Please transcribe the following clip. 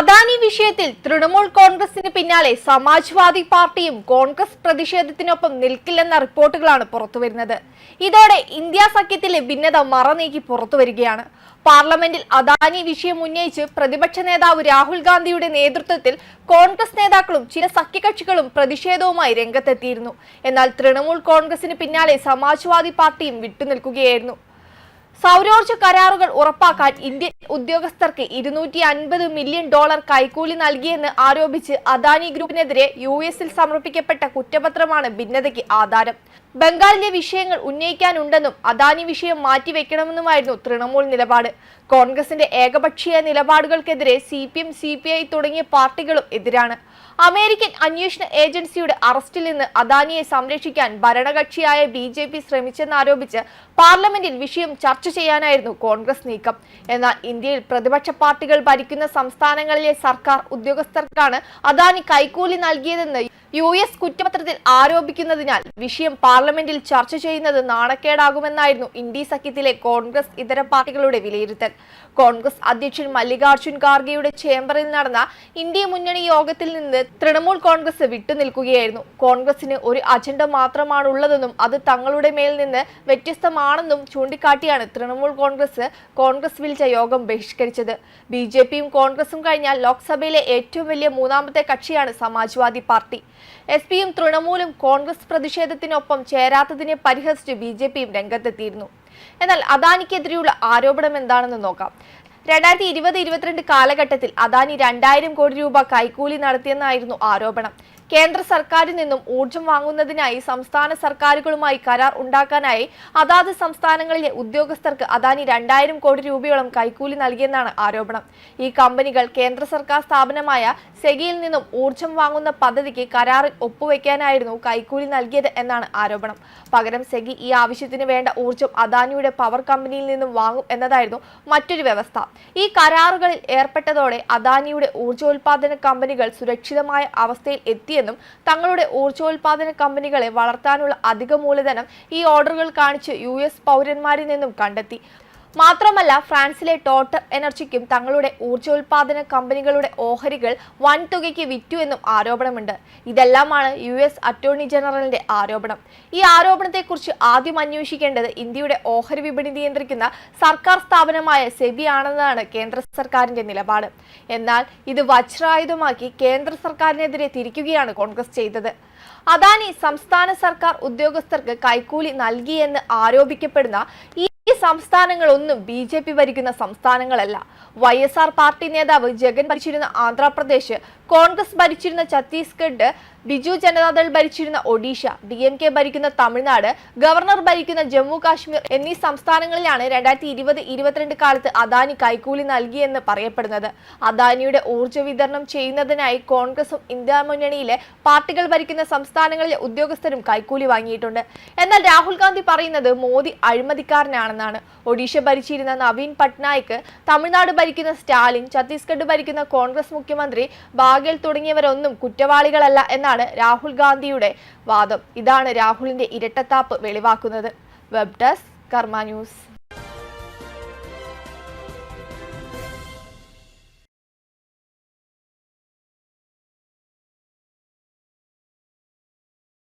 അദാനി വിഷയത്തിൽ തൃണമൂൽ കോൺഗ്രസിന് പിന്നാലെ സമാജ്വാദി പാർട്ടിയും കോൺഗ്രസ് പ്രതിഷേധത്തിനൊപ്പം നിൽക്കില്ലെന്ന റിപ്പോർട്ടുകളാണ് പുറത്തുവരുന്നത്. ഇതോടെ ഇന്ത്യ സഖ്യത്തിലെ ഭിന്നത മറനീക്കി പുറത്തുവരികയാണ്. പാർലമെന്റിൽ അദാനി വിഷയം ഉന്നയിച്ച് പ്രതിപക്ഷ നേതാവ് രാഹുൽ ഗാന്ധിയുടെ നേതൃത്വത്തിൽ കോൺഗ്രസ് നേതാക്കളും ചില സഖ്യകക്ഷികളും പ്രതിഷേധവുമായി രംഗത്തെത്തിയിരുന്നു. എന്നാൽ തൃണമൂൽ കോൺഗ്രസിന് പിന്നാലെ സമാജ്വാദി പാർട്ടിയും വിട്ടുനിൽക്കുകയായിരുന്നു. സൗരോർജ കരാറുകൾ ഉറപ്പാക്കാൻ ഇന്ത്യൻ ഉദ്യോഗസ്ഥർക്ക് ഇരുന്നൂറ്റി അൻപത് മില്യൺ ഡോളർ കൈക്കൂലി നൽകിയെന്ന് ആരോപിച്ച് അദാനി ഗ്രൂപ്പിനെതിരെ യു എസിൽ സമർപ്പിക്കപ്പെട്ട കുറ്റപത്രമാണ് ഭിന്നതയ്ക്ക് ആധാരം. ബംഗാളിലെ വിഷയങ്ങൾ ഉന്നയിക്കാനുണ്ടെന്നും അദാനി വിഷയം മാറ്റിവെക്കണമെന്നുമായിരുന്നു തൃണമൂൽ നിലപാട്. കോൺഗ്രസിന്റെ ഏകപക്ഷീയ നിലപാടുകൾക്കെതിരെ C P M C P I തുടങ്ങിയ പാർട്ടികളും എതിരാണ്. അമേരിക്കൻ അന്വേഷണ ഏജൻസിയുടെ അറസ്റ്റിൽ നിന്ന് അദാനിയെ സംരക്ഷിക്കാൻ ഭരണകക്ഷിയായ ബി ജെ പി ശ്രമിച്ചെന്നാരോപിച്ച് പാർലമെന്റിൽ വിഷയം ചർച്ച ചെയ്യാനായിരുന്നു കോൺഗ്രസ് നീക്കം. എന്നാൽ ഇന്ത്യയിൽ പ്രതിപക്ഷ പാർട്ടികൾ ഭരിക്കുന്ന സംസ്ഥാനങ്ങളിലെ സർക്കാർ ഉദ്യോഗസ്ഥർക്കാണ് അദാനി കൈക്കൂലി നൽകിയതെന്ന് യു എസ് കുറ്റപത്രത്തിൽ ആരോപിക്കുന്നതിനാൽ വിഷയം പാർലമെന്റിൽ ചർച്ച ചെയ്യുന്നത് നാണക്കേടാകുമെന്നായിരുന്നു ഇന്ത്യ സഖ്യത്തിലെ കോൺഗ്രസ് ഇതര പാർട്ടികളുടെ വിലയിരുത്തൽ. കോൺഗ്രസ് അധ്യക്ഷൻ മല്ലികാർജുൻ ഖാർഗെയുടെ ചേംബറിൽ നടന്ന ഇന്ത്യ മുന്നണി യോഗത്തിൽ നിന്ന് തൃണമൂൽ കോൺഗ്രസ് വിട്ടുനിൽക്കുകയായിരുന്നു. കോൺഗ്രസിന് ഒരു അജണ്ട മാത്രമാണുള്ളതെന്നും അത് തങ്ങളുടെ മേൽ നിന്ന് വ്യത്യസ്തമാണെന്നും ചൂണ്ടിക്കാട്ടിയാണ് തൃണമൂൽ കോൺഗ്രസ് കോൺഗ്രസ് വിളിച്ച യോഗം ബഹിഷ്കരിച്ചത്. ബി കോൺഗ്രസും കഴിഞ്ഞാൽ ലോക്സഭയിലെ ഏറ്റവും വലിയ മൂന്നാമത്തെ കക്ഷിയാണ് സമാജ്വാദി പാർട്ടി. എസ് പിയും തൃണമൂലും കോൺഗ്രസ് പ്രതിഷേധത്തിനൊപ്പം ചേരാത്തതിനെ പരിഹസിച്ച് ബി ജെ പിയും രംഗത്തെത്തിയിരുന്നു. എന്നാൽ അദാനിക്കെതിരെയുള്ള ആരോപണം എന്താണെന്ന് നോക്കാം. രണ്ടായിരത്തി ഇരുപത് ഇരുപത്തിരണ്ട് കാലഘട്ടത്തിൽ അദാനി രണ്ടായിരം കോടി രൂപ കൈക്കൂലി നടത്തിയെന്നായിരുന്നു ആരോപണം. കേന്ദ്ര സർക്കാരിൽ നിന്നും ഊർജം വാങ്ങുന്നതിനായി സംസ്ഥാന സർക്കാരുകളുമായി കരാർ ഉണ്ടാക്കാനായി അതാത് സംസ്ഥാനങ്ങളിലെ ഉദ്യോഗസ്ഥർക്ക് അദാനി രണ്ടായിരം കോടി രൂപയോളം കൈക്കൂലി നൽകിയെന്നാണ് ആരോപണം. ഈ കമ്പനികൾ കേന്ദ്ര സർക്കാർ സ്ഥാപനമായ സെഗിയിൽ നിന്നും ഊർജം വാങ്ങുന്ന പദ്ധതിക്ക് കരാറിൽ ഒപ്പുവെക്കാനായിരുന്നു കൈക്കൂലി നൽകിയത് എന്നാണ് ആരോപണം. പകരം സെഗി ഈ ആവശ്യത്തിന് വേണ്ട ഊർജം അദാനിയുടെ പവർ കമ്പനിയിൽ നിന്നും വാങ്ങും എന്നതായിരുന്നു മറ്റൊരു വ്യവസ്ഥ. ഈ കരാറുകളിൽ ഏർപ്പെട്ടതോടെ അദാനിയുടെ ഊർജോൽപാദന കമ്പനികൾ സുരക്ഷിതമായ അവസ്ഥയിൽ എത്തിയെന്നും തങ്ങളുടെ ഊർജോൽപാദന കമ്പനികളെ വളർത്താനുള്ള അധിക മൂലധനം ഈ ഓർഡറുകൾ കാണിച്ച് യു എസ് പൗരന്മാരിൽ നിന്നും കണ്ടെത്തി. മാത്രമല്ല ഫ്രാൻസിലെ ടോട്ടൽ എനർജിക്കും തങ്ങളുടെ ഊർജോൽപാദന കമ്പനികളുടെ ഓഹരികൾ വൻതുകയ്ക്ക് വിറ്റു എന്നും ആരോപണമുണ്ട്. ഇതെല്ലാമാണ് യു എസ് അറ്റോർണി ജനറലിന്റെ ആരോപണം. ഈ ആരോപണത്തെക്കുറിച്ച് ആദ്യം അന്വേഷിക്കേണ്ടത് ഇന്ത്യയുടെ ഓഹരി വിപണി നിയന്ത്രിക്കുന്ന സർക്കാർ സ്ഥാപനമായ സെബി ആണെന്നാണ് കേന്ദ്ര സർക്കാരിന്റെ നിലപാട്. എന്നാൽ ഇത് വജ്രായുധമാക്കി കേന്ദ്ര സർക്കാരിനെതിരെ തിരിക്കുകയാണ് കോൺഗ്രസ് ചെയ്തത്. അദാനി സംസ്ഥാന സർക്കാർ ഉദ്യോഗസ്ഥർക്ക് കൈക്കൂലി നൽകിയെന്ന് ആരോപിക്കപ്പെടുന്ന ഈ ഈ സംസ്ഥാനങ്ങളൊന്നും ബി ജെ പി ഭരിക്കുന്ന സംസ്ഥാനങ്ങളല്ല. വൈ എസ് ആർ പാർട്ടി നേതാവ് ജഗൻ ഭരിച്ചിരുന്ന ആന്ധ്രാപ്രദേശ് കോൺഗ്രസ് ഭരിച്ചിരുന്ന ഛത്തീസ്ഗഡ് ബിജു ജനതാദൾ ഭരിച്ചിരുന്ന ഒഡീഷ ഡി എം കെ ഭരിക്കുന്ന തമിഴ്നാട് ഗവർണർ ഭരിക്കുന്ന ജമ്മു കാശ്മീർ എന്നീ സംസ്ഥാനങ്ങളിലാണ് രണ്ടായിരത്തി ഇരുപത് ഇരുപത്തിരണ്ട് കാലത്ത് അദാനി കൈക്കൂലി നൽകിയെന്ന് പറയപ്പെടുന്നത്. അദാനിയുടെ ഊർജ വിതരണം ചെയ്യുന്നതിനായി കോൺഗ്രസും ഇന്ത്യ മുന്നണിയിലെ പാർട്ടികൾ ഭരിക്കുന്ന സംസ്ഥാനങ്ങളിലെ ഉദ്യോഗസ്ഥരും കൈക്കൂലി വാങ്ങിയിട്ടുണ്ട്. എന്നാൽ രാഹുൽ ഗാന്ധി പറയുന്നത് മോദി അഴിമതിക്കാരനാണെന്നാണ്. ഒഡീഷ ഭരിച്ചിരുന്ന നവീൻ പട്നായിക്ക് തമിഴ്നാട് ഭരിക്കുന്ന സ്റ്റാലിൻ ഛത്തീസ്ഗഡ് ഭരിക്കുന്ന കോൺഗ്രസ് മുഖ്യമന്ത്രി ബാഗേൽ തുടങ്ങിയവരൊന്നും കുറ്റവാളികളല്ല എന്നാണ് രാഹുൽ ഗാന്ധിയുടെ വാദം. ഇതാണ് രാഹുലിന്റെ ഇരട്ടത്താപ്പ് വെളിവാക്കുന്നത്. Web desk Karma news.